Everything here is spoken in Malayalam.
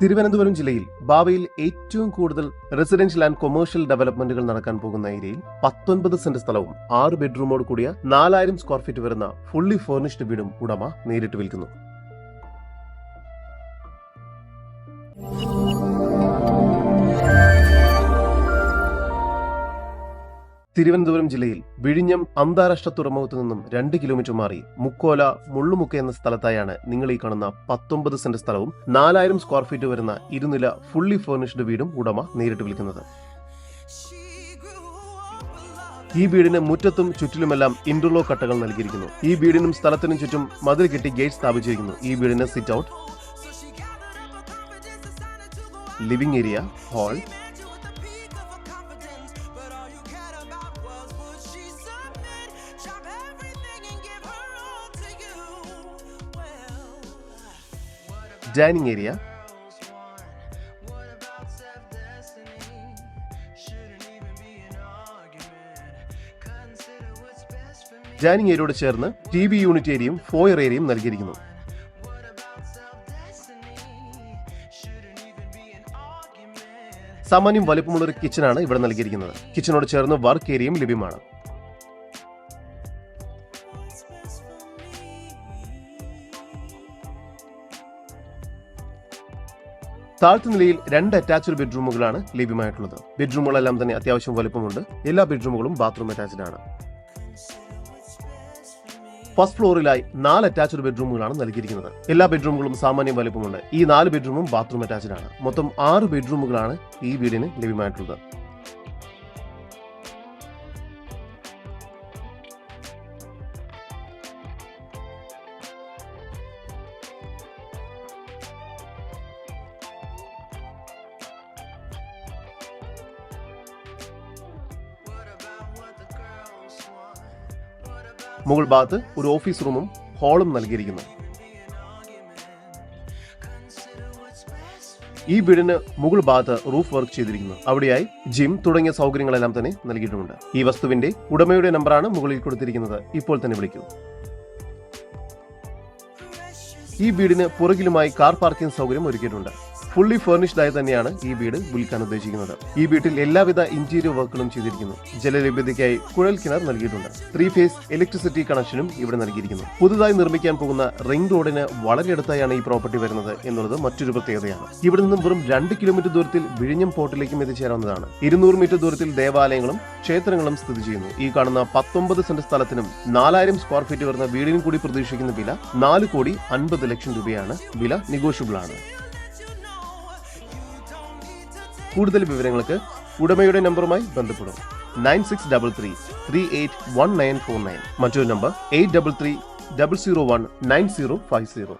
തിരുവനന്തപുരം ജില്ലയിൽ ഭാവിയിൽ ഏറ്റവും കൂടുതൽ റെസിഡൻഷ്യൽ ആൻഡ് കൊമേഴ്ഷ്യൽ ഡെവലപ്മെന്റുകൾ നടക്കാൻ പോകുന്ന ഏരിയയിൽ പത്തൊൻപത് സെന്റ് സ്ഥലവും ആറ് ബെഡ്റൂമോട് കൂടിയ നാലായിരം സ്ക്വയർ ഫീറ്റ് വരുന്ന ഫുള്ളി ഫേർണിഷ്ഡ് വീടും ഉടമ നേരിട്ട് വിൽക്കുന്നു. തിരുവനന്തപുരം ജില്ലയിൽ വിഴിഞ്ഞം അന്താരാഷ്ട്ര തുറമുഖത്തു നിന്നും രണ്ട് കിലോമീറ്റർ മാറി മുക്കോല മുള്ളുമുക്ക എന്ന സ്ഥലത്തായാണ് നിങ്ങൾ ഈ കാണുന്ന പത്തൊമ്പത് സെന്റ് സ്ഥലവും നാലായിരം സ്ക്വയർ ഫീറ്റ് വരുന്ന ഇരുനില ഫുള്ളി ഫേർണിഷ്ഡ് വീടും ഉടമ നേരിട്ട് വിൽക്കുന്നത് ഈ വീടിന് മുറ്റത്തും ചുറ്റിലുമെല്ലാം ഇന്റർലോ കട്ടകൾ നൽകിയിരിക്കുന്നു. ഈ വീടിനും സ്ഥലത്തിനും ചുറ്റും മതിൽ കെട്ടി ഗേറ്റ് സ്ഥാപിച്ചിരിക്കുന്നു. ഈ വീടിന് sit out living area hall dining area? Dining ഏരിയയോട് ചേർന്ന് ടി വി യൂണിറ്റ് ഏരിയയും ഫോയർ ഏരിയയും നൽകിയിരിക്കുന്നു. സാമാന്യം വലിപ്പമുള്ള ഒരു കിച്ചനാണ് ഇവിടെ നൽകിയിരിക്കുന്നത്. കിച്ചനോട് ചേർന്ന് വർക്ക് ഏരിയയും ലഭ്യമാണ്. താഴ്ത്തു നിലയിൽ രണ്ട് അറ്റാച്ച്ഡ് ബെഡ്റൂമുകളാണ് ലഭ്യമായിട്ടുള്ളത്. ബെഡ്റൂമുകളെല്ലാം തന്നെ അത്യാവശ്യം വലുപ്പമുണ്ട്. എല്ലാ ബെഡ്റൂമുകളും ബാത്റൂം അറ്റാച്ച്ഡ് ആണ്. ഫസ്റ്റ് ഫ്ലോറിലായി നാല് അറ്റാച്ച്ഡ് ബെഡ്റൂമുകളാണ് നൽകിയിരിക്കുന്നത്. എല്ലാ ബെഡ്റൂമുകളും സാമാന്യം വലുപ്പമുണ്ട്. ഈ നാല് ബെഡ്റൂമും ബാത്റൂം അറ്റാച്ച്ഡ് ആണ്. മൊത്തം ആറ് ബെഡ്റൂമുകളാണ് ഈ വീടിന് ലഭ്യമായിട്ടുള്ളത്. മുകൾ ഭാഗത്ത് ഒരു ഓഫീസ് റൂമും ഹാളും നൽകിയിരിക്കുന്നു. ഈ വീടിന് മുകൾ ഭാഗത്ത് റൂഫ് വർക്ക് ചെയ്തിരിക്കുന്നു. അവിടെയായി ജിം തുടങ്ങിയ സൗകര്യങ്ങളെല്ലാം തന്നെ നൽകിയിട്ടുമുണ്ട് ഈ വസ്തുവിന്റെ ഉടമയുടെ നമ്പറാണ് മുകളിൽ കൊടുത്തിരിക്കുന്നത്. ഇപ്പോൾ തന്നെ വിളിക്കൂ. ഈ വീടിന് പുറകിലുമായി കാർ പാർക്കിംഗ് സൗകര്യം ഒരുക്കിയിട്ടുണ്ട്. ഫുള്ളി ഫേർണിഷ്ഡ് ആയി തന്നെയാണ് ഈ വീട് വിൽക്കാൻ ഉദ്ദേശിക്കുന്നത്. ഈ വീട്ടിൽ എല്ലാവിധ ഇന്റീരിയർ വർക്കുകളും ചെയ്തിരിക്കുന്നു. ജലലഭ്യതയ്ക്കായി കുഴൽ കിണർ നൽകിയിട്ടുണ്ട്. ത്രീ ഫേസ് ഇലക്ട്രിസിറ്റി കണക്ഷനും ഇവിടെ നൽകിയിരിക്കുന്നു. പുതുതായി നിർമ്മിക്കാൻ പോകുന്ന റിംഗ് റോഡിന് വളരെ അടുത്തായാണ് ഈ പ്രോപ്പർട്ടി വരുന്നത് എന്നുള്ളത് മറ്റൊരു പ്രത്യേകതയാണ്. ഇവിടെ നിന്നും വെറും രണ്ട് കിലോമീറ്റർ ദൂരത്തിൽ വിഴിഞ്ഞം പോർട്ടിലേക്കും എത്തിച്ചേരാവുന്നതാണ്. ഇരുന്നൂറ് മീറ്റർ ദൂരത്തിൽ ദേവാലയങ്ങളും ക്ഷേത്രങ്ങളും സ്ഥിതി ചെയ്യുന്നു. ഈ കാണുന്ന പത്തൊമ്പത് സെന്റ് സ്ഥലത്തിനും നാലായിരം സ്ക്വയർ ഫീറ്റ് വരുന്ന വീടിനും കൂടി പ്രതീക്ഷിക്കുന്ന വില നാല് കോടി അൻപത് ലക്ഷം രൂപയാണ്. വില നെഗോഷ്യബിൾ ആണ്. കൂടുതൽ വിവരങ്ങൾക്ക് ഉടമയുടെ നമ്പറുമായി ബന്ധപ്പെടും. Nine six double three three eight one nine four nine മറ്റൊരു number eight double three double zero one nine zero five zero